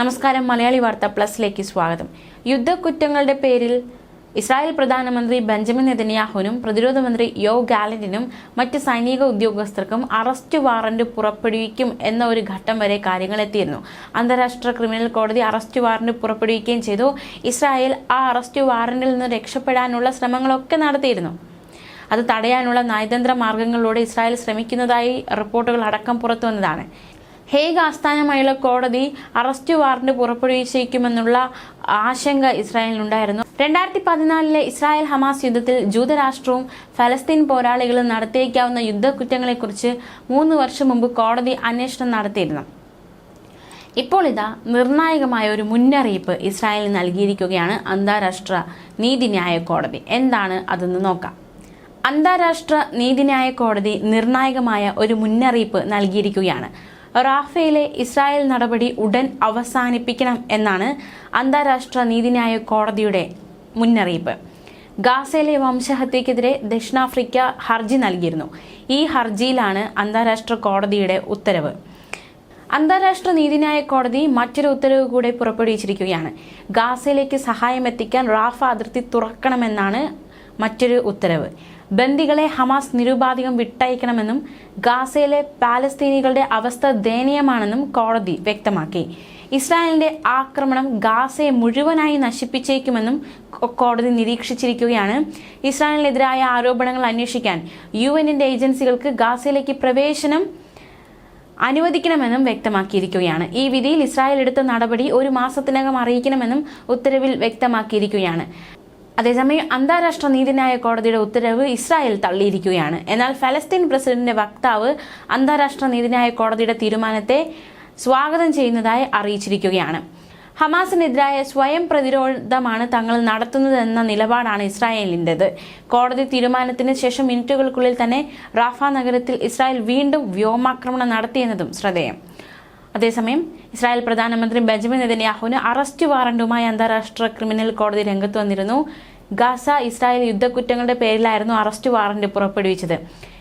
നമസ്കാരം മലയാളി വാർത്ത പ്ലസിലേക്ക് സ്വാഗതം. യുദ്ധക്കുറ്റങ്ങളുടെ പേരിൽ ഇസ്രായേൽ പ്രധാനമന്ത്രി ബെഞ്ചമിൻ നെതന്യാഹുവിനും പ്രതിരോധ മന്ത്രി യോ ഗാലന്റിനും മറ്റ് സൈനിക ഉദ്യോഗസ്ഥർക്കും അറസ്റ്റ് വാറന്റ് പുറപ്പെടുവിക്കും എന്ന ഒരു ഘട്ടം വരെ കാര്യങ്ങൾ എത്തിയിരുന്നു. അന്താരാഷ്ട്ര ക്രിമിനൽ കോടതി അറസ്റ്റ് വാറന്റ് പുറപ്പെടുവിക്കുകയും ചെയ്തു. ഇസ്രായേൽ ആ അറസ്റ്റ് വാറന്റിൽ നിന്ന് രക്ഷപ്പെടാനുള്ള ശ്രമങ്ങളൊക്കെ നടത്തിയിരുന്നു. അത് തടയാനുള്ള നയതന്ത്ര മാർഗങ്ങളിലൂടെ ഇസ്രായേൽ ശ്രമിക്കുന്നതായി റിപ്പോർട്ടുകൾ അടക്കം പുറത്തു വന്നതാണ് ഹേഗ് ആസ്ഥാനമായുള്ള കോടതി അറസ്റ്റ് വാറന്റ് പുറപ്പെടുവിച്ചേക്കുമെന്നുള്ള ആശങ്ക ഇസ്രായേലിനുണ്ടായിരുന്നു. രണ്ടായിരത്തി പതിനാലിലെ ഇസ്രായേൽ ഹമാസ് യുദ്ധത്തിൽ ജൂതരാഷ്ട്രവും ഫലസ്തീൻ പോരാളികളും നടത്തിയേക്കാവുന്ന യുദ്ധക്കുറ്റങ്ങളെക്കുറിച്ച് മൂന്ന് വർഷം മുമ്പ് കോടതി അന്വേഷണം നടത്തിയിരുന്നു. ഇപ്പോൾ ഇതാ നിർണായകമായ ഒരു മുന്നറിയിപ്പ് ഇസ്രായേലിന് നൽകിയിരിക്കുകയാണ് അന്താരാഷ്ട്ര നീതിന്യായ കോടതി. എന്താണ് അതെന്ന് നോക്കാം. അന്താരാഷ്ട്ര നീതിന്യായ കോടതി നിർണായകമായ ഒരു മുന്നറിയിപ്പ് നൽകിയിരിക്കുകയാണ്. റാഫേലെ ഇസ്രായേൽ നടപടി ഉടൻ അവസാനിപ്പിക്കണം എന്നാണ് അന്താരാഷ്ട്ര നീതിന്യായ കോടതിയുടെ മുന്നറിയിപ്പ്. ഗാസയിലെ വംശഹത്യക്കെതിരെ ദക്ഷിണാഫ്രിക്ക ഹർജി നൽകിയിരുന്നു. ഈ ഹർജിയിലാണ് അന്താരാഷ്ട്ര കോടതിയുടെ ഉത്തരവ്. അന്താരാഷ്ട്ര നീതിന്യായ കോടതി മറ്റൊരു ഉത്തരവ് കൂടെ പുറപ്പെടുവിച്ചിരിക്കുകയാണ്. ഗാസയിലേക്ക് സഹായം എത്തിക്കാൻ റാഫ അതിർത്തി തുറക്കണമെന്നാണ് മറ്റൊരു ഉത്തരവ്. ബന്ദികളെ ഹമാസ് നിരുപാധികം വിട്ടയക്കണമെന്നും ഗാസയിലെ പാലസ്തീനികളുടെ അവസ്ഥ ദയനീയമാണെന്നും കോടതി വ്യക്തമാക്കി. ഇസ്രായേലിന്റെ ആക്രമണം ഗാസയെ മുഴുവനായി നശിപ്പിച്ചേക്കുമെന്നും കോടതി നിരീക്ഷിച്ചിരിക്കുകയാണ്. ഇസ്രായേലിനെതിരായ ആരോപണങ്ങൾ അന്വേഷിക്കാൻ യു എന്നിന്റെ ഏജൻസികൾക്ക് ഗാസയിലേക്ക് പ്രവേശനം അനുവദിക്കണമെന്നും വ്യക്തമാക്കിയിരിക്കുകയാണ്. ഈ വിധിയിൽ ഇസ്രായേൽ എടുത്ത നടപടി ഒരു മാസത്തിനകം അറിയിക്കണമെന്നും ഉത്തരവിൽ വ്യക്തമാക്കിയിരിക്കുകയാണ്. അതേസമയം അന്താരാഷ്ട്ര നീതിന്യായ കോടതിയുടെ ഉത്തരവ് ഇസ്രായേൽ തള്ളിയിരിക്കുകയാണ്. എന്നാൽ ഫലസ്തീൻ പ്രസിഡന്റിന്റെ വക്താവ് അന്താരാഷ്ട്ര നീതിന്യായ കോടതിയുടെ തീരുമാനത്തെ സ്വാഗതം ചെയ്യുന്നതായി അറിയിച്ചിരിക്കുകയാണ്. ഹമാസിനെതിരായ സ്വയം പ്രതിരോധമാണ് തങ്ങൾ നടത്തുന്നതെന്ന നിലപാടാണ് ഇസ്രായേലിന്റെത് കോടതി തീരുമാനത്തിന് ശേഷം മിനിറ്റുകൾക്കുള്ളിൽ തന്നെ റാഫ നഗരത്തിൽ ഇസ്രായേൽ വീണ്ടും വ്യോമാക്രമണം നടത്തിയെന്നതും ശ്രദ്ധേയം. അതേസമയം ഇസ്രായേൽ പ്രധാനമന്ത്രി ബെഞ്ചമിൻ നെതന്യാഹുവിന് അറസ്റ്റ് വാറണ്ടുമായി അന്താരാഷ്ട്ര ക്രിമിനൽ കോടതി രംഗത്ത് വന്നിരുന്നു. ഗാസ ഇസ്രായേൽ യുദ്ധക്കുറ്റങ്ങളുടെ പേരിലായിരുന്നു അറസ്റ്റ് വാറന്റ് പുറപ്പെടുവിച്ചത്.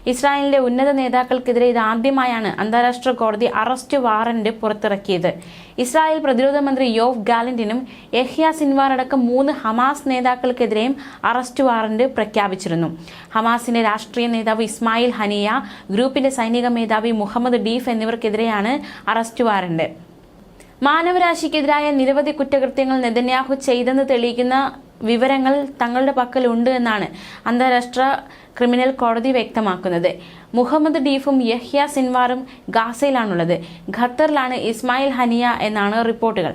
ഇസ്രായേലിന്റെ ഉന്നത നേതാക്കൾക്കെതിരെ ഇത് ആദ്യമായാണ് അന്താരാഷ്ട്ര കോടതി അറസ്റ്റ് വാറന്റ് പുറത്തിറക്കിയത്. ഇസ്രായേൽ പ്രതിരോധ മന്ത്രി യോഫ് ഗാലന്റിനും യഹ്യ സിൻവാർ അടക്കം മൂന്ന് ഹമാസ് നേതാക്കൾക്കെതിരെയും അറസ്റ്റ് വാറന്റ് പ്രഖ്യാപിച്ചിരുന്നു. ഹമാസിന്റെ രാഷ്ട്രീയ നേതാവ് ഇസ്മായിൽ ഹനിയ ഗ്രൂപ്പിന്റെ സൈനിക മേധാവി മുഹമ്മദ് ഡീഫ് എന്നിവർക്കെതിരെയാണ് അറസ്റ്റ് വാറന്റ്. മാനവരാശിക്കെതിരായ നിരവധി കുറ്റകൃത്യങ്ങൾ നെതന്യാഹു ചെയ്തെന്ന് തെളിയിക്കുന്ന വിവരങ്ങൾ തങ്ങളുടെ പക്കലുണ്ട് എന്നാണ് അന്താരാഷ്ട്ര ക്രിമിനൽ കോടതി വ്യക്തമാക്കുന്നത്. മുഹമ്മദ് ഡീഫും യഹ്യ സിൻവാറും ഗാസയിലാണുള്ളത്. ഖത്തറിലാണ് ഇസ്മായിൽ ഹനിയ എന്നാണ് റിപ്പോർട്ടുകൾ.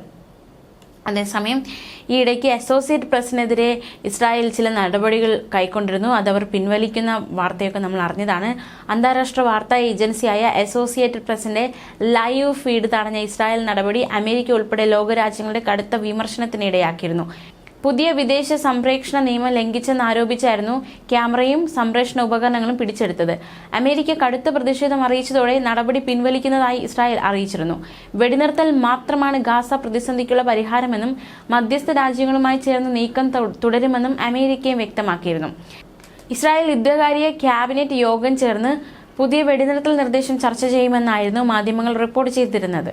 അതേസമയം ഈ ഇടയ്ക്ക് അസോസിയേറ്റ് പ്രസിനെതിരെ ഇസ്രായേൽ ചില നടപടികൾ കൈക്കൊണ്ടിരുന്നു. അതവർ പിൻവലിക്കുന്ന വാർത്തയൊക്കെ നമ്മൾ അറിഞ്ഞതാണ്. അന്താരാഷ്ട്ര വാർത്താ ഏജൻസിയായ അസോസിയേറ്റഡ് പ്രസിന്റെ ലൈവ് ഫീഡ് തടഞ്ഞ ഇസ്രായേൽ നടപടി അമേരിക്ക ഉൾപ്പെടെ ലോകരാജ്യങ്ങളുടെ കടുത്ത വിമർശനത്തിനിടയാക്കിയിരുന്നു. പുതിയ വിദേശ സംപ്രേക്ഷണ നിയമം ലംഘിച്ചെന്ന് ആരോപിച്ചായിരുന്നു ക്യാമറയും സംപ്രേഷണ ഉപകരണങ്ങളും പിടിച്ചെടുത്തത്. അമേരിക്ക കടുത്ത പ്രതിഷേധം അറിയിച്ചതോടെ നടപടി പിൻവലിക്കുന്നതായി ഇസ്രായേൽ അറിയിച്ചിരുന്നു. വെടിനിർത്തൽ മാത്രമാണ് ഗാസ പ്രതിസന്ധിക്കുള്ള പരിഹാരമെന്നും മധ്യസ്ഥ രാജ്യങ്ങളുമായി ചേർന്ന് നീക്കം തുടരുമെന്നും അമേരിക്കയും വ്യക്തമാക്കിയിരുന്നു. ഇസ്രായേൽ യുദ്ധകാരിയെ ക്യാബിനറ്റ് യോഗം ചേർന്ന് പുതിയ വെടിനിർത്തൽ നിർദ്ദേശം ചർച്ച ചെയ്യുമെന്നായിരുന്നു മാധ്യമങ്ങൾ റിപ്പോർട്ട് ചെയ്തിരുന്നത്.